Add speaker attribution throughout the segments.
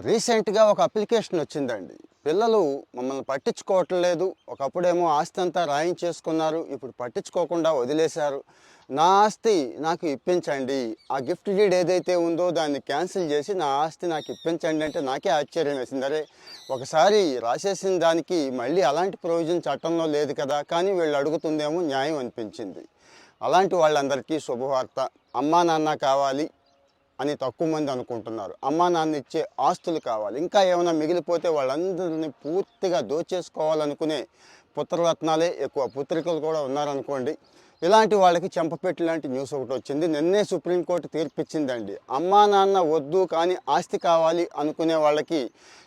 Speaker 1: రీసెంట్గా ఒక అప్లికేషన్ వచ్చిందండి. పిల్లలు మమ్మల్ని పట్టించుకోవట్లేదు ఒకప్పుడేమో ఆస్తి అంతా రాయించేసుకున్నారు. ఇప్పుడు పట్టించుకోకుండా వదిలేశారు. నా ఆస్తి నాకు ఇప్పించండి. ఆ గిఫ్ట్ డీడ్ ఏదైతే ఉందో దాన్ని క్యాన్సిల్ చేసి నా ఆస్తి నాకు ఇప్పించండి అంటే నాకే ఆశ్చర్యం వేసింది. అరే ఒకసారి రాసేసిన దానికి మళ్ళీ అలాంటి ప్రొవిజన్ చట్టంలో లేదు కదా? కానీ వీళ్ళు అడుగుతుందేమో న్యాయం అనిపించింది. అలాంటి వాళ్ళందరికీ శుభవార్త. అమ్మా నాన్న కావాలి. అని తక్కువ మంది అనుకుంటున్నారు. అమ్మా నాన్న ఇచ్చే ఆస్తులు కావాలి. ఇంకా ఏమైనా మిగిలిపోతే వాళ్ళందరినీ పూర్తిగా దోచేసుకోవాలనుకునే పుత్రరత్నాలే ఎక్కువ. పుత్రికలు కూడా ఉన్నారనుకోండి ఇలాంటి వాళ్ళకి చెంపపెట్టి లాంటి న్యూస్ ఒకటి వచ్చింది. నిన్నే సుప్రీంకోర్టు తీర్పిచ్చిందండి. అమ్మా నాన్న వద్దు కానీ ఆస్తి కావాలి అనుకునే వాళ్ళకి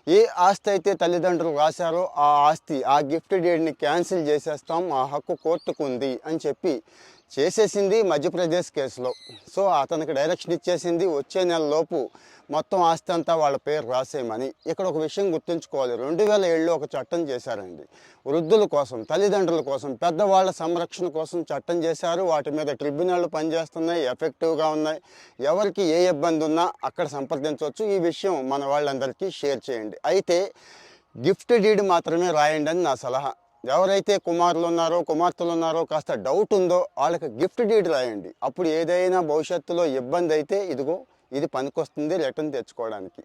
Speaker 1: ఏ ఆస్తి అయితే తల్లిదండ్రులు రాశారో ఆ ఆస్తి ఆ గిఫ్ట్ డేట్ని క్యాన్సిల్ చేసేస్తాం. ఆ హక్కు కోర్టుకు ఉంది అని చెప్పి చేసేసింది మధ్యప్రదేశ్ కేసులో. సో అతనికి డైరెక్షన్ ఇచ్చేసింది వచ్చే నెల లోపు మొత్తం ఆస్తి అంతా వాళ్ళ పేరు రాసేయమని. ఇక్కడ ఒక విషయం గుర్తుంచుకోవాలి. రెండు వేల ఏళ్ళు ఒక చట్టం చేశారండి. వృద్ధుల కోసం తల్లిదండ్రుల కోసం పెద్దవాళ్ళ సంరక్షణ కోసం చట్టం చేశారు. వాటి మీద ట్రిబ్యునళ్ళు పనిచేస్తున్నాయి ఎఫెక్టివ్గా ఉన్నాయి. ఎవరికి ఏ ఇబ్బంది ఉన్నా అక్కడ సంప్రదించవచ్చు. ఈ విషయం మన వాళ్ళందరికీ షేర్ చేయండి. అయితే గిఫ్ట్ డీడ్ మాత్రమే రాయండి అని నా సలహా. ఎవరైతే కుమారులు ఉన్నారో కుమార్తెలు ఉన్నారో కాస్త డౌట్ ఉందో వాళ్ళకి గిఫ్ట్ డీడ్ రాయండి. అప్పుడు ఏదైనా భవిష్యత్తులో ఇబ్బంది అయితే ఇదిగో ఇది పనికొస్తుంది రిటర్న్ తెచ్చుకోవడానికి.